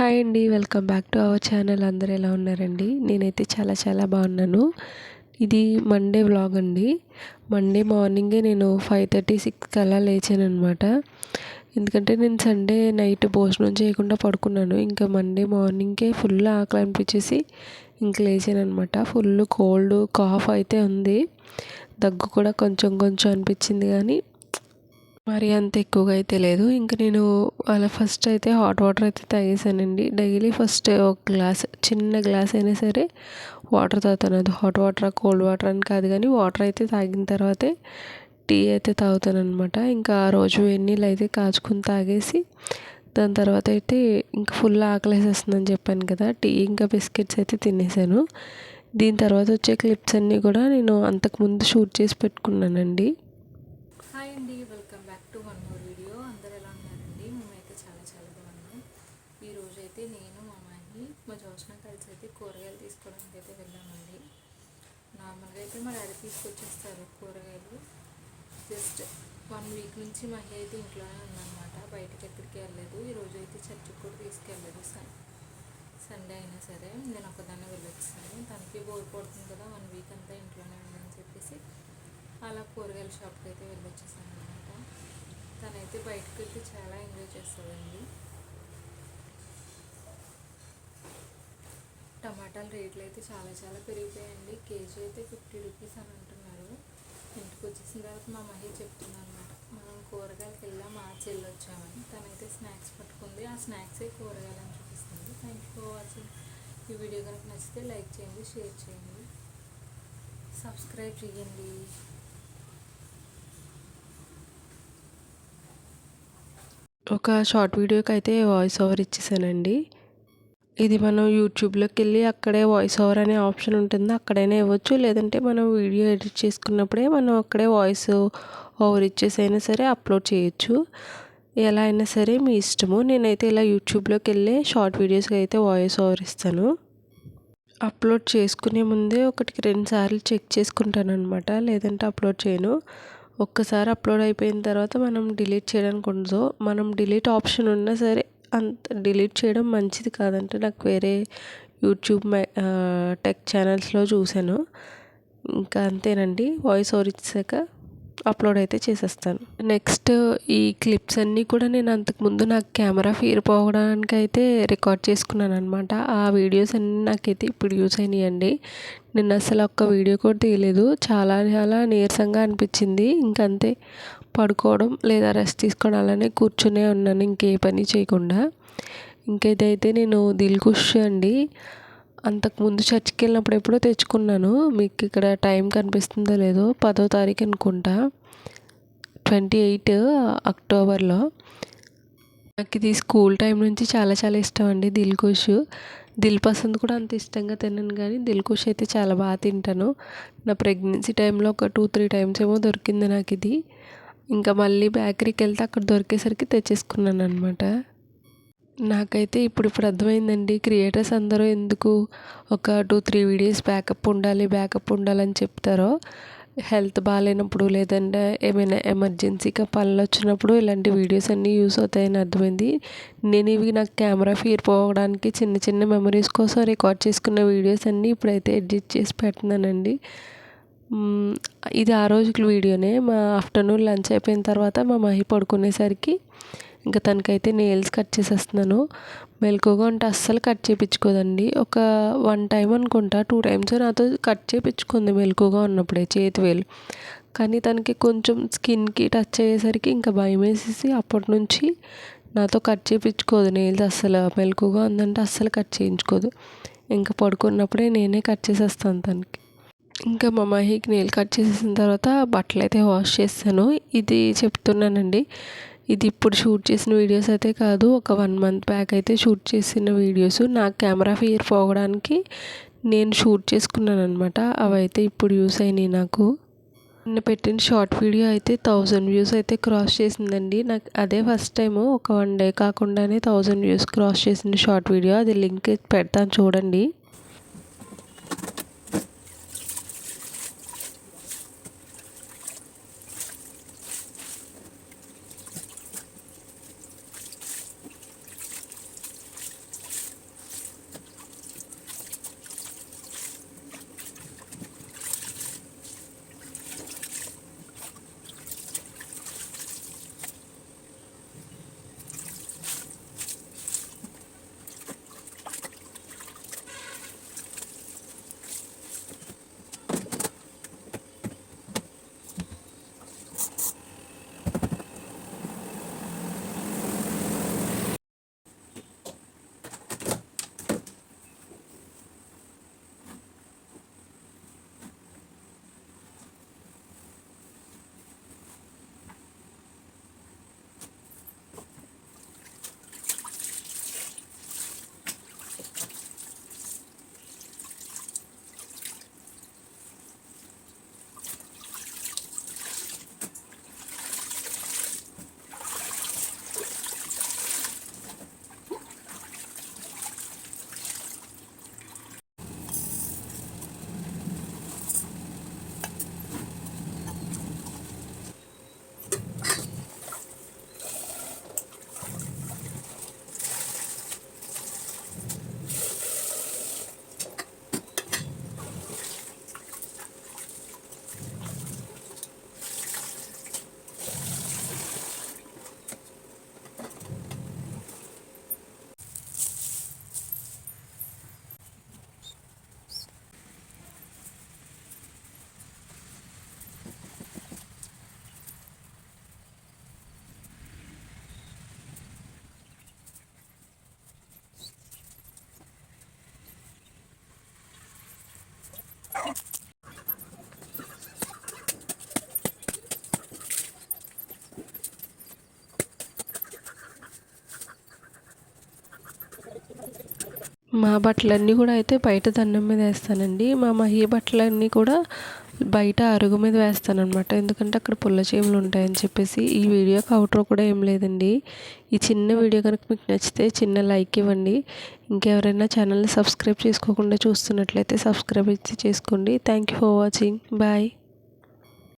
Hi అండి welcome back to our channel. అందరూ ఎలా ఉన్నారండి? నేనైతే చాలా చాలా బాగున్నాను. ఇది మండే వ్లాగ్ అండి. మండే మార్నింగే నేను ఫైవ్ థర్టీ సిక్స్కి అలా లేచాను అనమాట ఎందుకంటే నేను సండే నైట్ భోజనం చేయకుండా పడుకున్నాను. ఇంకా మండే మార్నింగ్కే ఫుల్ ఆకలి అనిపించేసి ఇంక లేచాను అనమాట ఫుల్ కోల్డ్ కాఫ్ అయితే ఉంది. దగ్గు కూడా కొంచెం కొంచెం అనిపించింది కానీ మరి అంత ఎక్కువగా అయితే లేదు. ఇంక నేను అలా ఫస్ట్ అయితే హాట్ వాటర్ అయితే తాగేసానండి. డైలీ ఫస్ట్ ఒక గ్లాస్ చిన్న గ్లాస్ అయినా సరే వాటర్ తాగుతాను. అది హాట్ వాటర్ కోల్డ్ వాటర్ అని కాదు కానీ వాటర్ అయితే తాగిన తర్వాతే టీ అయితే తాగుతాను అనమాట ఇంకా ఆ రోజు వెన్నీళ్ళు అయితే కాచుకుని తాగేసి దాని తర్వాత అయితే ఇంకా ఫుల్ ఆకలేసేస్తుందని చెప్పాను కదా టీ ఇంకా బిస్కెట్స్ అయితే తినేసాను. దీని తర్వాత వచ్చే క్లిప్స్ అన్నీ కూడా నేను అంతకుముందు షూట్ చేసి పెట్టుకున్నానండి. అండి back to one more video అందరు ఎలా ఉన్నారండి? మేమైతే చాలా చాలా బాగున్నాం. ఈరోజు అయితే నేను మా అమ్మాయి మా జోష్న కలిసి అయితే కూరగాయలు తీసుకోవడానికి అయితే వెళ్ళామండి. నార్మల్గా అయితే మా డాడీ తీసుకొచ్చేస్తారు కూరగాయలు. జస్ట్ వన్ వీక్ నుంచి మహి అయితే ఇంట్లోనే ఉందన్నమాట. బయటకి ఎక్కడికి వెళ్ళలేదు. ఈరోజు అయితే చర్చికి కూడా తీసుకెళ్ళలేదు. సన్ సండే అయినా సరే నేను ఒకదాన్ని వెళ్ళొచ్చాను. తనకి బోర్ పడుతుంది కదా వన్ వీక్ అంతా ఇంట్లోనే ఉందని చెప్పేసి అలా కూరగాయల షాప్కి అయితే వెళ్ళొచ్చేసాను. తనైతే బయటకు వెళ్తే చాలా ఎంజాయ్ చేస్తుందండి. టమాటాల రేట్లు అయితే చాలా చాలా పెరిగిపోయాయండి. కేజీ అయితే ఫిఫ్టీ రూపీస్ అని అంటున్నారు. ఇంటికి వచ్చేసిన తర్వాత మా మహి చెప్తుంది అనమాట మనం కూరగాయలకి వెళ్ళాం మా చెల్లి వచ్చామని. తనైతే స్నాక్స్ పట్టుకుంది. ఆ స్నాక్సే కూరగాయలు అని చూపిస్తుంది. థ్యాంక్ యూ ఫర్ వాచింగ్ ఈ వీడియో కనుక నచ్చితే లైక్ చేయండి షేర్ చేయండి. సబ్స్క్రైబ్ చేయండి. ఒక షార్ట్ వీడియోకి అయితే వాయిస్ ఓవర్ ఇచ్చేసానండి. ఇది మనం యూట్యూబ్లోకి వెళ్ళి అక్కడే వాయిస్ ఓవర్ అనే ఆప్షన్ ఉంటుంది. అక్కడైనా ఇవ్వచ్చు. లేదంటే మనం వీడియో ఎడిట్ చేసుకున్నప్పుడే మనం అక్కడే వాయిస్ ఓవర్ ఇచ్చేసైనా సరే అప్లోడ్ చేయొచ్చు. ఎలా అయినా సరే మీ ఇష్టము. నేనైతే ఇలా యూట్యూబ్లోకి వెళ్ళి షార్ట్ వీడియోస్కి అయితే వాయిస్ ఓవర్ ఇస్తాను. అప్లోడ్ చేసుకునే ముందే ఒకటికి రెండు సార్లు చెక్ చేసుకుంటాను అనమాట లేదంటే అప్లోడ్ చేయను. ఒక్కసారి అప్లోడ్ అయిపోయిన తర్వాత మనం డిలీట్ చేయడానికి ఉండదు. మనం డిలీట్ ఆప్షన్ ఉన్నా సరే అంత డిలీట్ చేయడం మంచిది కాదంటే నాకు వేరే యూట్యూబ్ టెక్ ఛానల్స్లో చూశాను. ఇంకా అంతేనండి. వాయిస్ ఓవర్ ఇచ్చాక అప్లోడ్ అయితే చేసేస్తాను. నెక్స్ట్ ఈ క్లిప్స్ అన్నీ కూడా నేను అంతకుముందు నాకు కెమెరా ఫీర్ పోవడానికి అయితే రికార్డ్ చేసుకున్నాను అనమాట ఆ వీడియోస్ అన్నీ నాకైతే ఇప్పుడు యూస్ అయినాయండి. నేను అసలు ఒక్క వీడియో కూడా తీయలేదు. చాలా చాలా నీరసంగా అనిపించింది. ఇంకంతే పడుకోవడం లేదా రెస్ట్ తీసుకోవడం అలానే కూర్చునే ఉన్నాను ఇంకే పని చేయకుండా. ఇంకైతే నేను దిల్కుష్ అండి అంతకుముందు చర్చికి వెళ్ళినప్పుడు ఎప్పుడో తెచ్చుకున్నాను. మీకు ఇక్కడ టైం కనిపిస్తుందో లేదో పదో తారీఖు అనుకుంటా. ట్వంటీ ఎయిట్ అక్టోబర్లో. నాకు ఇది స్కూల్ టైం నుంచి చాలా చాలా ఇష్టం అండి దిల్కుష్. దిల్ పసంద్ కూడా అంత ఇష్టంగా తిన్నాను కానీ దిల్కుష్ అయితే చాలా బాగా తింటాను. నా ప్రెగ్నెన్సీ టైంలో ఒక టూ త్రీ టైమ్స్ ఏమో దొరికింది నాకు ఇది. ఇంకా మళ్ళీ బేకరీకి వెళ్తే అక్కడ దొరికేసరికి తెచ్చేసుకున్నాను అనమాట నాకైతే ఇప్పుడు ఇప్పుడు అర్థమైందండి. క్రియేటర్స్ అందరూ ఎందుకు ఒక టూ త్రీ వీడియోస్ బ్యాకప్ ఉండాలి బ్యాకప్ ఉండాలని చెప్తారో హెల్త్ బాగాలేనప్పుడు లేదంటే ఏమైనా ఎమర్జెన్సీగా పనులు వచ్చినప్పుడు ఇలాంటి వీడియోస్ అన్నీ యూస్ అవుతాయని అర్థమైంది. నేను ఇవి నాకు కెమెరా ఫీర్ పోవడానికి చిన్న చిన్న మెమరీస్ కోసం రికార్డ్ చేసుకున్న వీడియోస్ అన్నీ ఇప్పుడైతే ఎడిట్ చేసి పెడుతున్నానండి. ఇది ఆ రోజుకి వీడియోనే. మా ఆఫ్టర్నూన్ లంచ్ అయిపోయిన తర్వాత మా మహి పడుకునేసరికి ఇంకా తనకైతే నెయిల్స్ కట్ చేసేస్తున్నాను. మెలకుగా ఉంటే అస్సలు కట్ చేయించుకోదండి ఒక వన్ టైం అనుకుంటా టూ టైమ్స్ నాతో కట్ చేయించుకుంది మెలకుగా ఉన్నప్పుడే చేతి వేలు. కానీ తనకి కొంచెం స్కిన్కి టచ్ అయ్యేసరికి ఇంకా భయం వేసేసి అప్పటి నుంచి నాతో కట్ చేయించుకోదు నెయిల్స్ అస్సలు మెలకుగా ఉందంటే అస్సలు కట్ చేయించుకోదు. ఇంకా పడుకున్నప్పుడే నేనే కట్ చేసేస్తాను తనకి. ఇంకా మా మహికి నెయిల్ కట్ చేసేసిన తర్వాత బట్టలు అయితే వాష్ చేస్తాను. ఇది చెప్తున్నానండి. ఇది ఇప్పుడు షూట్ చేసిన వీడియోస్ అయితే కాదు. ఒక వన్ మంత్ బ్యాక్ అయితే షూట్ చేసిన వీడియోస్. నా కెమెరా ఫియర్ పోవడానికి నేను షూట్ చేసుకున్నాను అనమాట అవైతే ఇప్పుడు యూస్ అయినాయి నాకు. నిన్న పెట్టిన షార్ట్ వీడియో అయితే థౌజండ్ వ్యూస్ అయితే క్రాస్ చేసిందండి. నాకు అదే ఫస్ట్ టైం ఒక వన్ డే కాకుండానే థౌజండ్ వ్యూస్ క్రాస్ చేసిన షార్ట్ వీడియో. అది లింక్ పెడతాను చూడండి. మా బట్టలన్నీ కూడా అయితే బయట దండం మీద వేస్తానండి. మా మహి బట్టలన్నీ కూడా బయట అరుగు మీద వేస్తానన్నమాట. ఎందుకంటే అక్కడ పుల్ల చీమలు ఉంటాయని చెప్పేసి ఈ వీడియోకి అవుట్రో కూడా ఏం లేదండి. ఈ చిన్న వీడియో కనుక మీకు నచ్చితే చిన్న లైక్ ఇవ్వండి. ఇంకెవరైనా ఛానల్ని సబ్స్క్రైబ్ చేసుకోకుండా చూస్తున్నట్లయితే సబ్స్క్రైబ్ ఇచ్చి చేసుకోండి. Thank you for watching bye